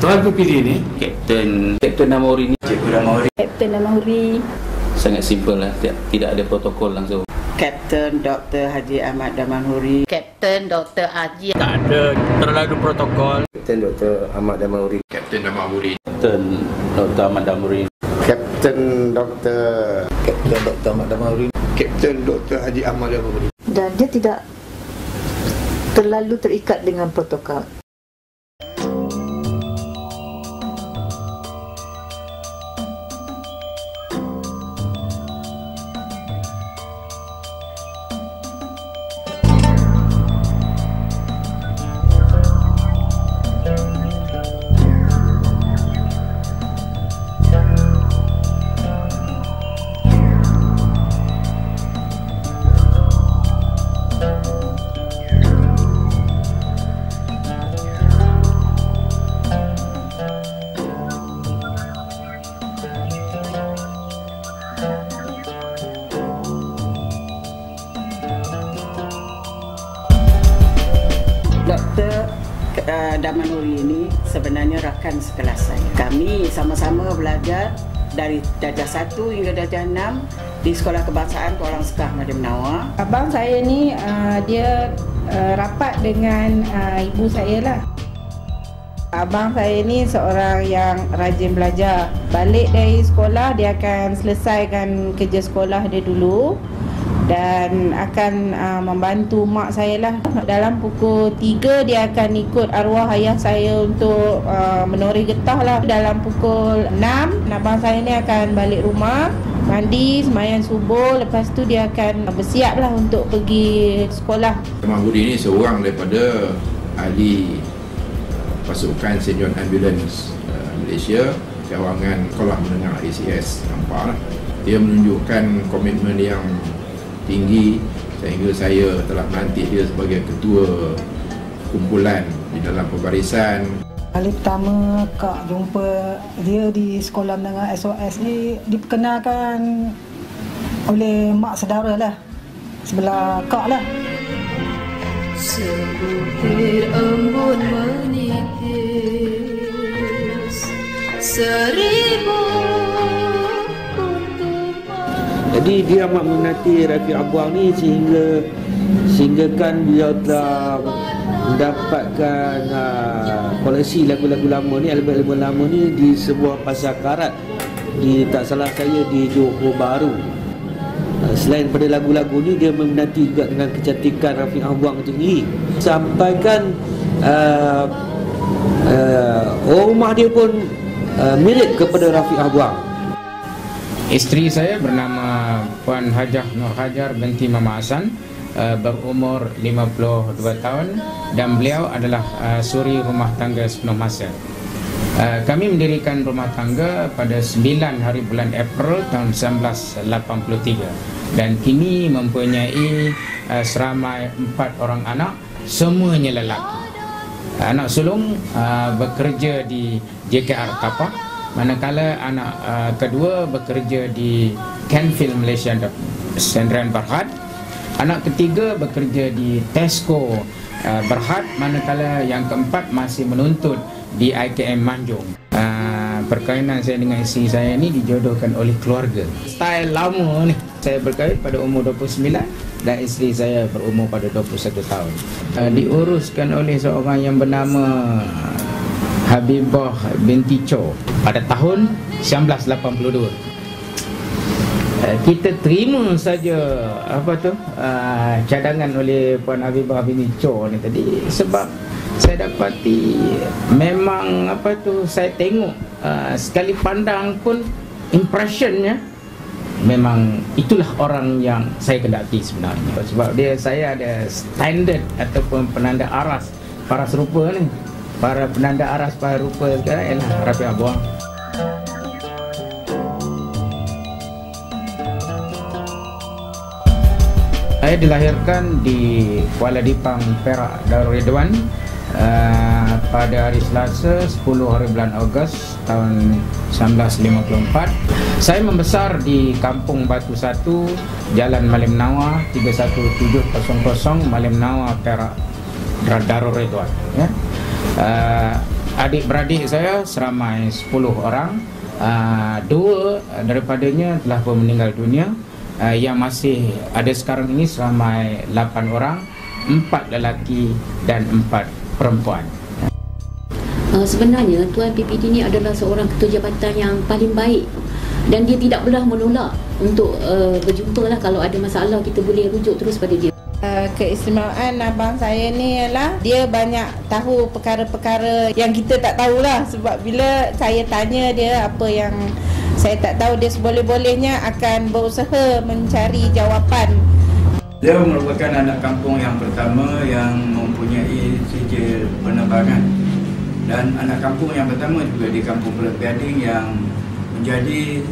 Tuan pilih ni Kapten Kapten Namori ni Cikgu Ramahuri Kapten Namahuri sangat simple lah tidak, tidak ada protokol langsung Kapten Dr. Haji Ahmad Damanhuri Kapten Dr. Haji Tak ada terlalu protokol Kapten Dr. Ahmad Damahuri Kapten Ramahuri Kapten Dr. Ahmad Damuri Kapten Dr. Kapten Dr. Ahmad Damahuri Kapten Dr. Haji Ahmad Damahuri dan dia tidak terlalu terikat dengan protokol. 1 hingga darjah 6 di Sekolah Kebangsaan Kuala Sekah Madin Menawar. Abang saya ni uh, dia uh, rapat dengan uh, ibu saya lah. Abang saya ni seorang yang rajin belajar. Balik dari sekolah dia akan selesaikan kerja sekolah dia dulu dan akan uh, membantu mak saya lah. Dalam pukul 3 dia akan ikut arwah ayah saya untuk uh, menoreh getah lah. Dalam pukul 6 abang saya ni akan balik rumah mandi, semayang subuh Lepas tu dia akan bersiap lah untuk pergi sekolah Ramahuri ni seorang daripada ahli pasukan senior ambulans uh, Malaysia cawangan sekolah menengah ACS nampak lah. dia menunjukkan komitmen yang tinggi sehingga saya telah melantik dia sebagai ketua kumpulan di dalam pembarisan Kali pertama Kak jumpa dia di sekolah menengah SOS ni diperkenalkan oleh mak saudara lah sebelah Kak lah. Sebutir embun menipis Seribu Jadi dia amat minati Rafiq Abuang ni sehingga sehinggakan beliau telah mendapatkan uh, koleksi lagu-lagu lama ni, album-album lama ni di sebuah pasar karat di tak salah saya di Johor Bahru. Uh, selain pada lagu-lagu ni dia meminati juga dengan kecantikan Rafiq Abuang sendiri. Sampaikan uh, uh, rumah dia pun uh, mirip kepada Rafiq Abuang. Isteri saya bernama Puan Hajah Nur Hajar binti Mama Hasan uh, berumur 52 tahun dan beliau adalah uh, suri rumah tangga sepenuh masa. Uh, kami mendirikan rumah tangga pada 9 hari bulan April tahun 1983 dan kini mempunyai seramai 4 orang anak semuanya lelaki. Anak sulung bekerja di JKR Tapah manakala anak uh, kedua bekerja di Canfield Malaysia Sendirian Berhad anak ketiga bekerja di Tesco uh, Berhad manakala yang keempat masih menuntut di IKM Manjung. Uh, perkahwinan saya dengan isteri saya ni dijodohkan oleh keluarga. Style lama ni. Saya berkahwin pada umur 29 dan isteri saya berumur pada 21 tahun. Uh, diuruskan oleh seorang yang bernama Habibah binti Cho pada tahun 1982. Uh, kita terima saja apa tu uh, cadangan oleh Puan Habibah binti Cho ni tadi. Sebab saya dapati memang apa tu saya tengok uh, sekali pandang pun impressionnya memang itulah orang yang saya kendaki sebenarnya. Sebab dia saya ada standard ataupun penanda aras para serupa ni para penanda aras para rupa sekarang ialah Rafi Abuang. Saya dilahirkan di Kuala Dipang, Perak, Darul Ridwan uh, pada hari Selasa 10 hari bulan Ogos tahun 1954. Saya membesar di Kampung Batu 1, Jalan Malim Nawa 31700 Malim Nawa, Perak, Darul Ridwan. Ya. Uh, adik-beradik saya seramai 10 orang. Uh, dua daripadanya telah pun meninggal dunia. Uh, yang masih ada sekarang ini seramai 8 orang, empat lelaki dan empat perempuan. Uh, sebenarnya Tuan PPD ni adalah seorang ketua jabatan yang paling baik dan dia tidak pernah menolak untuk uh, berjumpa lah kalau ada masalah kita boleh rujuk terus pada dia. Uh, keistimewaan abang saya ni ialah dia banyak tahu perkara-perkara yang kita tak tahulah sebab bila saya tanya dia apa yang saya tak tahu dia seboleh-bolehnya akan berusaha mencari jawapan. Dia merupakan anak kampung yang pertama yang mempunyai sijil penerbangan dan anak kampung yang pertama juga di kampung Pulau Gading yang menjadi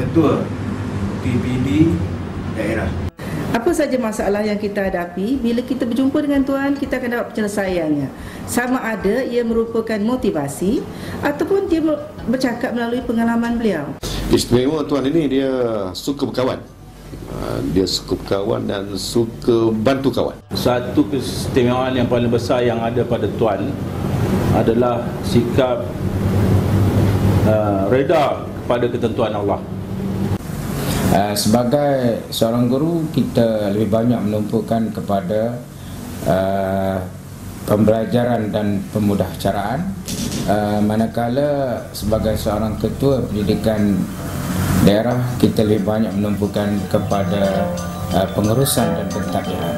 ketua PPD daerah. Apa saja masalah yang kita hadapi, bila kita berjumpa dengan Tuhan, kita akan dapat penyelesaiannya. Sama ada ia merupakan motivasi ataupun dia bercakap melalui pengalaman beliau. Istimewa Tuhan ini dia suka berkawan. Ah, dia suka berkawan dan suka bantu kawan. Satu keistimewaan yang paling besar yang ada pada Tuan adalah sikap uh, reda kepada ketentuan Allah. Uh, sebagai seorang guru kita lebih banyak menumpukan kepada uh, pembelajaran dan pemudahcaraan uh, manakala sebagai seorang ketua pendidikan daerah kita lebih banyak menumpukan kepada uh, pengurusan dan pentadbiran.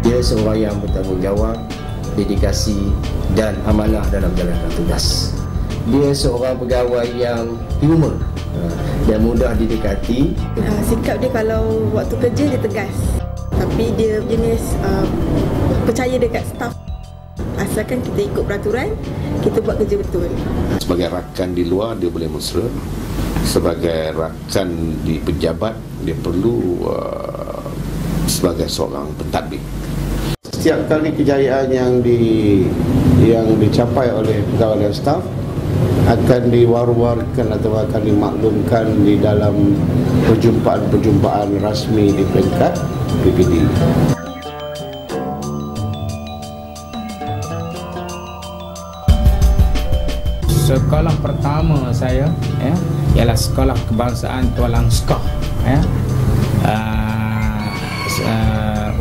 Dia seorang yang bertanggungjawab dedikasi dan amanah dalam menjalankan tugas. Dia seorang pegawai yang humor dan mudah didekati. Uh, sikap dia kalau waktu kerja dia tegas. Tapi dia jenis uh, percaya dekat staff. Asalkan kita ikut peraturan, kita buat kerja betul. Sebagai rakan di luar dia boleh mesra. Sebagai rakan di pejabat dia perlu uh, sebagai seorang pentadbir setiap kali kejayaan yang di yang dicapai oleh pegawai dan staf akan diwar-warkan atau akan dimaklumkan di dalam perjumpaan-perjumpaan rasmi di peringkat PPD. Sekolah pertama saya ya, ialah sekolah kebangsaan Tualang Skah ya.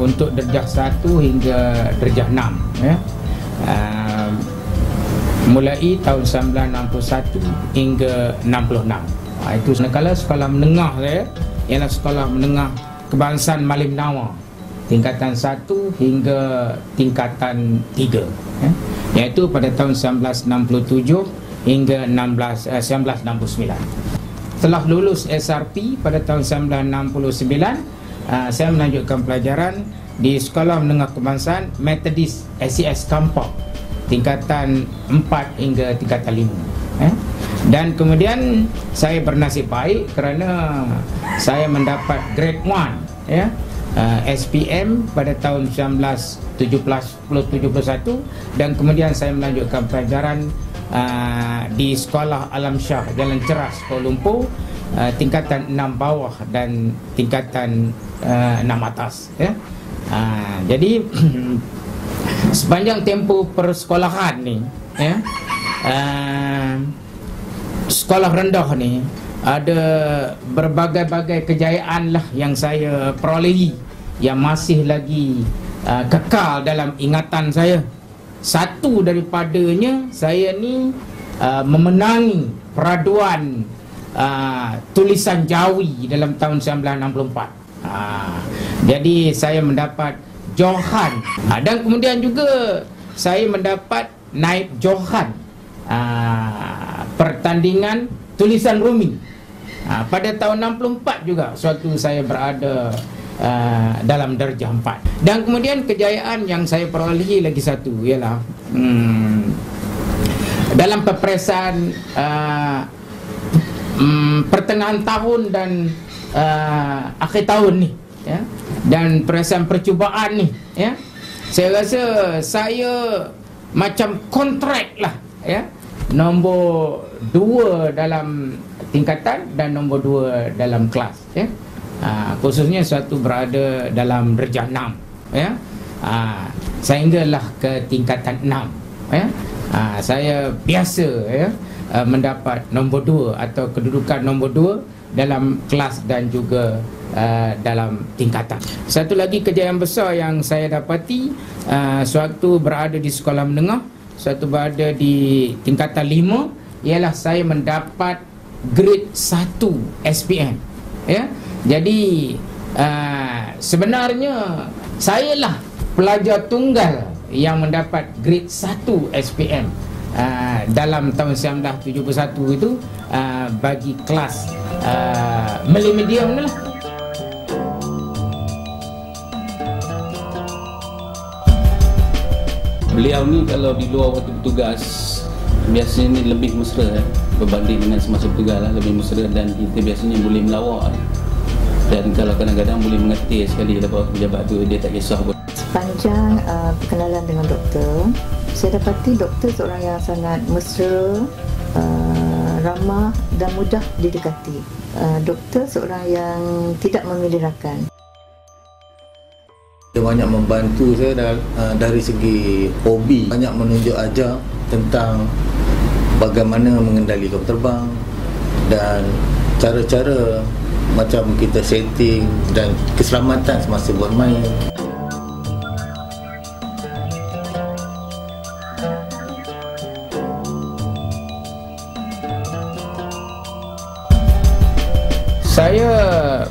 Untuk darjah 1 hingga darjah 6 ya. Uh, mulai tahun 1961 hingga 66. Uh, itu sekala sekolah menengah saya ialah sekolah menengah kebangsaan Malim Nawa tingkatan 1 hingga tingkatan 3 ya. iaitu pada tahun 1967 hingga 16 eh, 1969. Setelah lulus SRP pada tahun 1969 uh, saya melanjutkan pelajaran di Sekolah Menengah Kebangsaan Methodist SCS Kampung tingkatan 4 hingga tingkatan 5 eh? dan kemudian saya bernasib baik kerana saya mendapat grade 1 ya uh, SPM pada tahun 1971 dan kemudian saya melanjutkan pelajaran uh, di Sekolah Alam Syah Jalan Ceras Kuala Lumpur uh, tingkatan 6 bawah dan tingkatan uh, 6 atas ya. Uh, jadi sepanjang tempoh persekolahan ni ya. Uh, sekolah rendah ni ada berbagai-bagai kejayaan lah yang saya perolehi yang masih lagi uh, kekal dalam ingatan saya. Satu daripadanya saya ni uh, memenangi peraduan uh, tulisan Jawi dalam tahun 1964. Uh, jadi saya mendapat Johan uh, dan kemudian juga saya mendapat naib Johan uh, pertandingan tulisan Rumi. Uh, pada tahun 64 juga suatu saya berada uh, dalam darjah 4. Dan kemudian kejayaan yang saya perolehi lagi satu ialah hmm, dalam pepresan uh, um, pertengahan tahun dan uh, akhir tahun ni ya. Dan perasaan percubaan ni ya. Saya rasa saya macam kontrak lah ya. Nombor dua dalam tingkatan dan nombor dua dalam kelas ya. Uh, khususnya suatu berada dalam darjah 6 ya. Uh, sehinggalah ke tingkatan 6 ya. Uh, saya biasa ya uh, mendapat nombor 2 atau kedudukan nombor 2 dalam kelas dan juga uh, dalam tingkatan. Satu lagi kejayaan besar yang saya dapati uh, sewaktu berada di sekolah menengah, sewaktu berada di tingkatan 5 ialah saya mendapat grade 1 SPM. Ya. Jadi uh, sebenarnya saya lah pelajar tunggal yang mendapat grade 1 SPM uh, dalam tahun 1971 itu uh, bagi kelas uh, Malay Medium ni lah. Beliau ni kalau di luar waktu bertugas biasanya ni lebih mesra eh, berbanding dengan semasa bertugas lah, lebih mesra dan kita biasanya boleh melawak dan kalau kadang-kadang boleh mengerti sekali lepas pejabat tu dia tak kisah pun Sepanjang uh, perkenalan dengan doktor, saya dapati doktor seorang yang sangat mesra, uh, ramah dan mudah didekati. Uh, doktor seorang yang tidak memilih rakan. Dia banyak membantu saya dah, uh, dari segi hobi, banyak menunjuk ajar tentang bagaimana mengendali kapal terbang dan cara-cara macam kita setting dan keselamatan semasa buat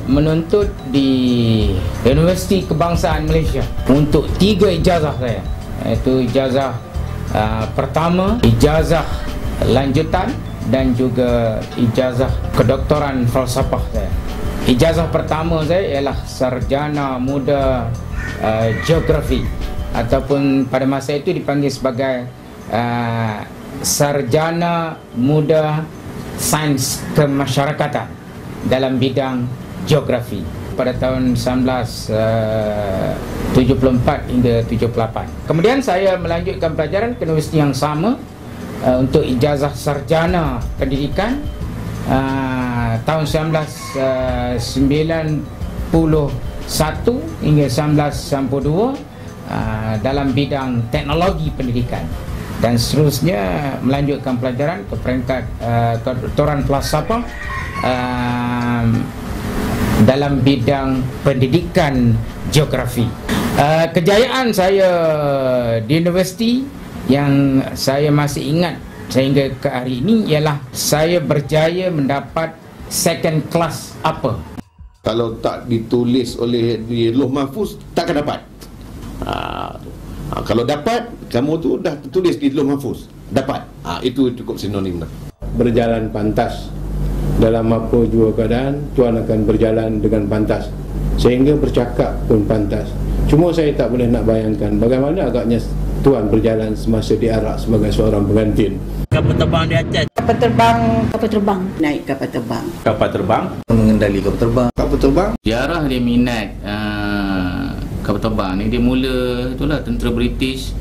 menuntut di Universiti Kebangsaan Malaysia untuk tiga ijazah saya. Iaitu ijazah uh, pertama, ijazah lanjutan dan juga ijazah kedoktoran falsafah saya. Ijazah pertama saya ialah sarjana muda uh, geografi ataupun pada masa itu dipanggil sebagai uh, sarjana muda sains kemasyarakatan dalam bidang geografi pada tahun 1974 hingga 78. Kemudian saya melanjutkan pelajaran ke universiti yang sama uh, untuk ijazah sarjana pendidikan uh, tahun 1991 hingga 1992 uh, dalam bidang teknologi pendidikan dan seterusnya melanjutkan pelajaran ke peringkat uh, kedoktoran falsafah uh, dalam bidang pendidikan geografi. Uh, kejayaan saya di universiti yang saya masih ingat sehingga ke hari ini ialah saya berjaya mendapat second class upper. Kalau tak ditulis oleh di Loh Mahfuz, takkan dapat. Ha, ha, kalau dapat, kamu tu dah tulis di Loh Mahfuz. Dapat. Ha, itu cukup sinonim dah. Berjalan pantas dalam apa jua keadaan Tuhan akan berjalan dengan pantas. Sehingga bercakap pun pantas. Cuma saya tak boleh nak bayangkan bagaimana agaknya Tuhan berjalan semasa di Arak sebagai seorang pengantin. Kapal terbang di atas. Kapal terbang. Kapal terbang. Naik kapal terbang. Kapal terbang. Mengendali kapal terbang. Kapal terbang? Ziarah dia minat uh, kapal terbang ni. Dia mula itulah tentera British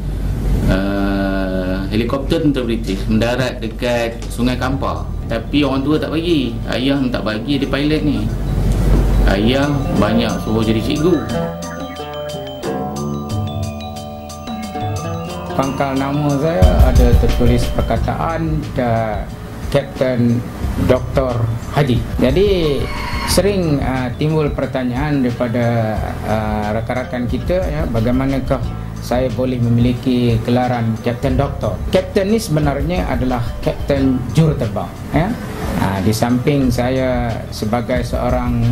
uh, helikopter tentera British mendarat dekat Sungai Kampar tapi orang tua tak bagi ayah tak bagi dia pilot ni ayah banyak suruh jadi cikgu pangkal nama saya ada tertulis perkataan dan Kapten Dr. Haji. Jadi sering uh, timbul pertanyaan daripada uh, rakan-rakan kita ya bagaimanakah saya boleh memiliki gelaran Kapten Doktor. Kapten ni sebenarnya adalah Kapten Juruterbang. Ya? Ha, di samping saya sebagai seorang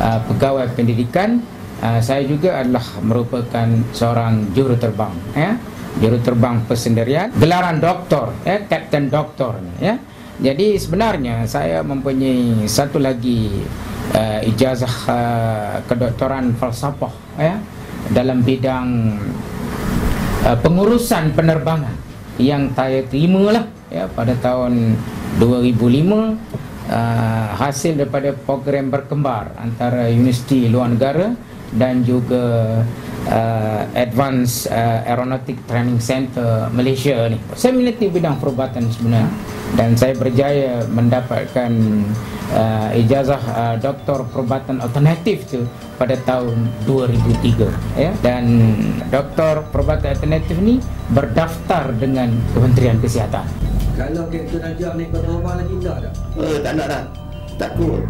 uh, pegawai pendidikan, uh, saya juga adalah merupakan seorang juruterbang. Ya? Juruterbang persendirian. Gelaran Doktor, ya? Kapten Doktor. Ya? Jadi sebenarnya saya mempunyai satu lagi uh, ijazah uh, kedoktoran falsafah ya? dalam bidang uh, pengurusan penerbangan yang saya terima lah ya, pada tahun 2005 uh, hasil daripada program berkembar antara universiti luar negara dan juga uh, Advanced uh, Aeronautic Training Center Malaysia ni. Saya minati bidang perubatan sebenarnya dan saya berjaya mendapatkan uh, ijazah uh, doktor perubatan alternatif tu pada tahun 2003 ya dan doktor perubatan alternatif ni berdaftar dengan Kementerian Kesihatan. Kalau Kapten Najak naik terbang lagi tak tak? Eh, tak nak dah. Takut.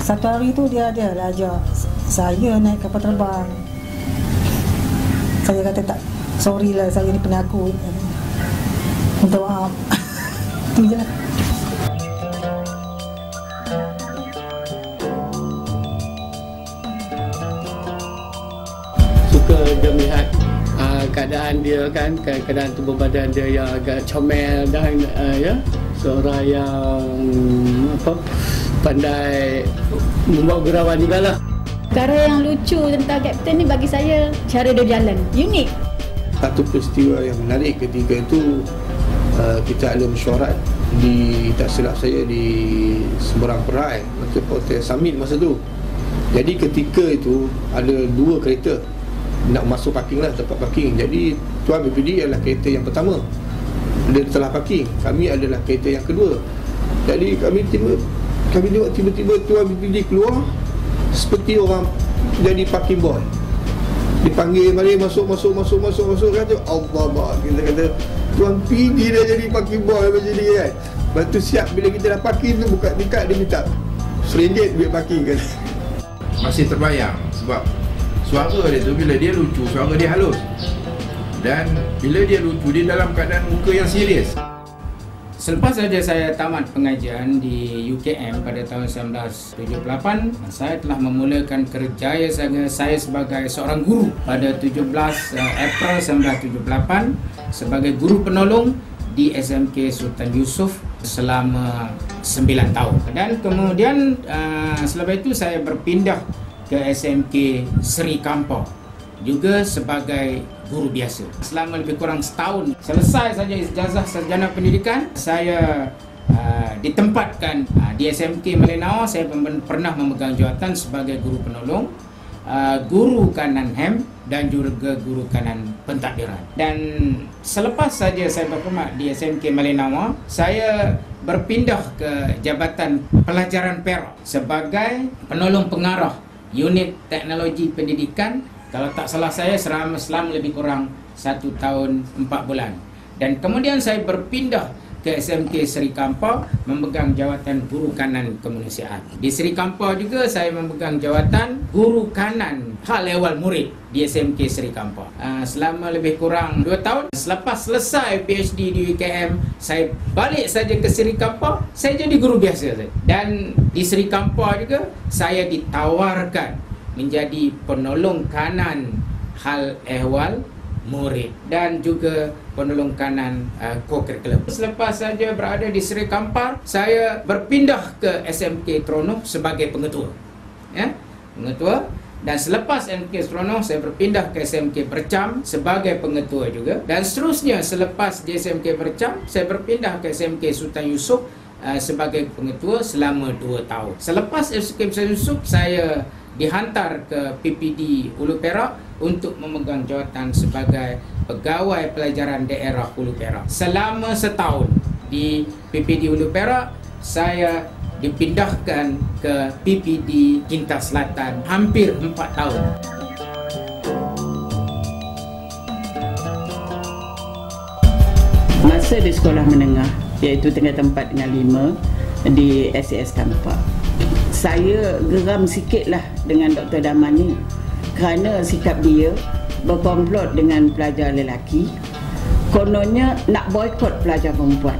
Satu hari tu dia ada lah ajak saya naik kapal terbang. Saya kata tak, sorry lah saya ni penakut. Minta maaf. tu je lah. suka dia melihat uh, keadaan dia kan ke- keadaan tubuh badan dia yang agak comel dan uh, ya seorang yang apa pandai membawa gurauan jugalah Perkara yang lucu tentang Kapten ni bagi saya cara dia jalan. Unik. Satu peristiwa yang menarik ketika itu uh, kita ada mesyuarat di tak silap saya di Seberang Perai masa Hotel Summit masa tu. Jadi ketika itu ada dua kereta nak masuk parking lah tempat parking. Jadi tuan BPD adalah kereta yang pertama. Dia telah parking. Kami adalah kereta yang kedua. Jadi kami tiba kami tengok tiba-tiba tuan BPD keluar seperti orang jadi parking boy. Dipanggil mari masuk masuk masuk masuk masuk. Kata Allah Allah kita kata tuan PD dah jadi parking boy macam ni kan? Lepas tu siap bila kita dah parking tu buka dekat dia minta RM1 duit parking kan? Masih terbayang sebab suara dia tu bila dia lucu suara dia halus. Dan bila dia lucu dia dalam keadaan muka yang serius Selepas saja saya tamat pengajian di UKM pada tahun 1978, saya telah memulakan kerjaya saya, saya sebagai seorang guru pada 17 uh, April 1978 sebagai guru penolong di SMK Sultan Yusof selama 9 tahun. Dan kemudian uh, selepas itu saya berpindah ke SMK Seri Kampau juga sebagai guru biasa. Selama lebih kurang setahun selesai saja ijazah sarjana pendidikan, saya uh, ditempatkan uh, di SMK Melenau. Saya pernah memegang jawatan sebagai guru penolong, uh, guru kanan HEM dan juga guru kanan pentadbiran. Dan selepas saja saya berkhidmat di SMK Melenau, saya berpindah ke Jabatan Pelajaran Perak sebagai penolong pengarah unit teknologi pendidikan kalau tak salah saya selama, selama lebih kurang satu tahun empat bulan dan kemudian saya berpindah ke SMK Seri Kampau memegang jawatan guru kanan kemanusiaan. Di Seri Kampau juga saya memegang jawatan guru kanan hal ehwal murid di SMK Seri Kampau. Uh, selama lebih kurang 2 tahun selepas selesai PhD di UKM, saya balik saja ke Seri Kampau, saya jadi guru biasa saja. Dan di Seri Kampau juga saya ditawarkan menjadi penolong kanan hal ehwal murid dan juga penolong kanan uh, co-curriculum. Selepas saja berada di Seri Kampar, saya berpindah ke SMK Tronoh sebagai pengetua. Ya, pengetua dan selepas SMK Tronoh saya berpindah ke SMK Percam sebagai pengetua juga dan seterusnya selepas di SMK Percam saya berpindah ke SMK Sultan Yusof uh, sebagai pengetua selama 2 tahun. Selepas SMK Sultan Yusof saya dihantar ke PPD Hulu Perak untuk memegang jawatan sebagai pegawai pelajaran daerah Hulu Perak. Selama setahun di PPD Hulu Perak, saya dipindahkan ke PPD Kintas Selatan hampir 4 tahun. Masa di sekolah menengah iaitu tingkatan 4 dengan 5 di SAS Kampak saya geram sikit lah dengan Dr. Daman ni. Kerana sikap dia berkomplot dengan pelajar lelaki kononnya nak boykot pelajar perempuan.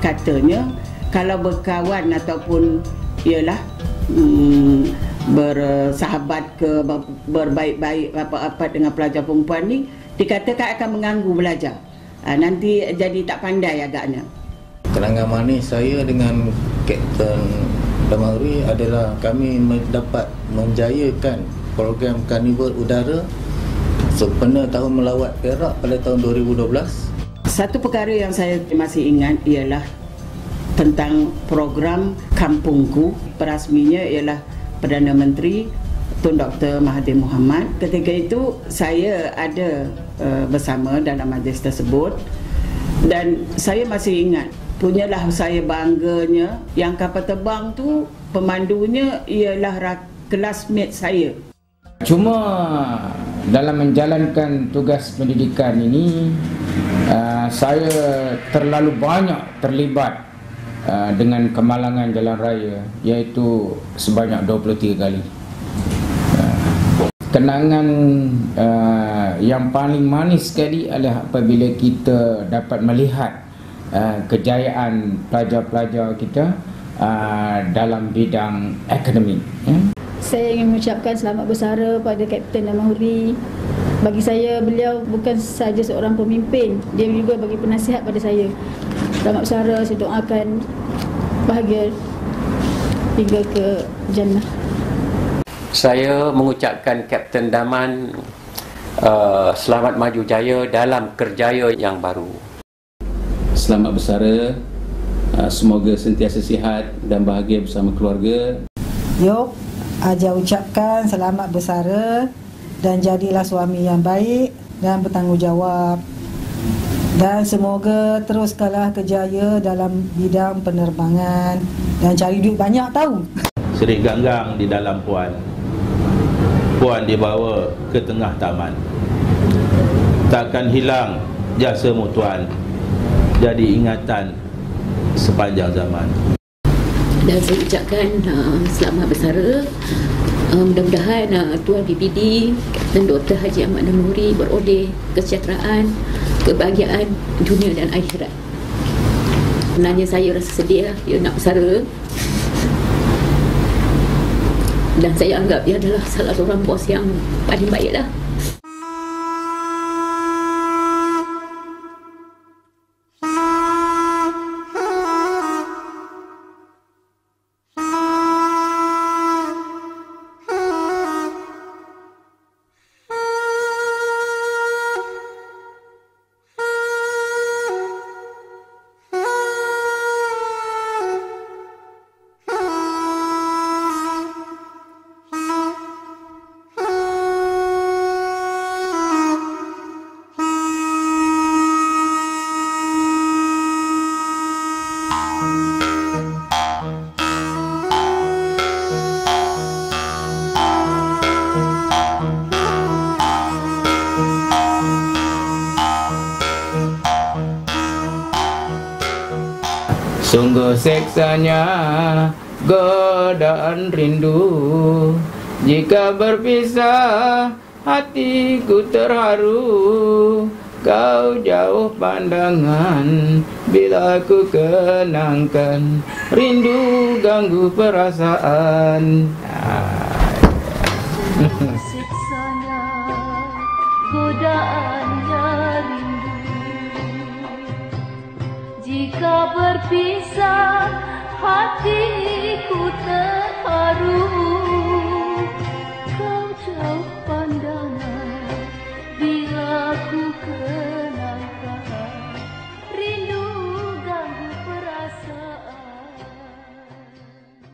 Katanya kalau berkawan ataupun ialah hmm, bersahabat ke ber- berbaik-baik apa-apa dengan pelajar perempuan ni dikatakan akan mengganggu belajar. Ha, nanti jadi tak pandai agaknya. Kenangan manis saya dengan Kapten Damari adalah kami dapat menjayakan program Karnival Udara sempena tahun melawat Perak pada tahun 2012. Satu perkara yang saya masih ingat ialah tentang program Kampungku. Perasminya ialah Perdana Menteri Tun Dr. Mahathir Mohamad. Ketika itu saya ada uh, bersama dalam majlis tersebut dan saya masih ingat punyalah saya bangganya yang kapal terbang tu pemandunya ialah kelasmate saya. Cuma dalam menjalankan tugas pendidikan ini uh, saya terlalu banyak terlibat uh, dengan kemalangan jalan raya iaitu sebanyak 23 kali. Uh, kenangan uh, yang paling manis sekali adalah apabila kita dapat melihat uh, kejayaan pelajar-pelajar kita uh, dalam bidang akademik. Ya. Saya ingin mengucapkan selamat bersara pada Kapten Damahuri. Bagi saya, beliau bukan sahaja seorang pemimpin, dia juga bagi penasihat pada saya. Selamat bersara, saya doakan bahagia hingga ke jannah. Saya mengucapkan Kapten Daman uh, selamat maju jaya dalam kerjaya yang baru. Selamat bersara, uh, semoga sentiasa sihat dan bahagia bersama keluarga. Yuk, Aja ucapkan selamat bersara dan jadilah suami yang baik dan bertanggungjawab. Dan semoga terus kalah kejaya dalam bidang penerbangan dan cari duit banyak tahu. Seri ganggang di dalam puan. Puan dibawa ke tengah taman. Takkan hilang jasa mutuan. Jadi ingatan sepanjang zaman. Dan saya ucapkan uh, selamat bersara. Uh, mudah-mudahan uh, Tuan PPD dan Dr. Haji Ahmad Namuri beroleh kesejahteraan kebahagiaan dunia dan akhirat. Sebenarnya saya rasa sedih lah dia nak bersara. Dan saya anggap dia adalah salah seorang bos yang paling baik lah Seksanya godaan rindu. Jika berpisah hatiku terharu. Kau jauh pandangan bila ku kenangkan. Rindu ganggu perasaan. Siksanya godaannya berpisah hatiku terharu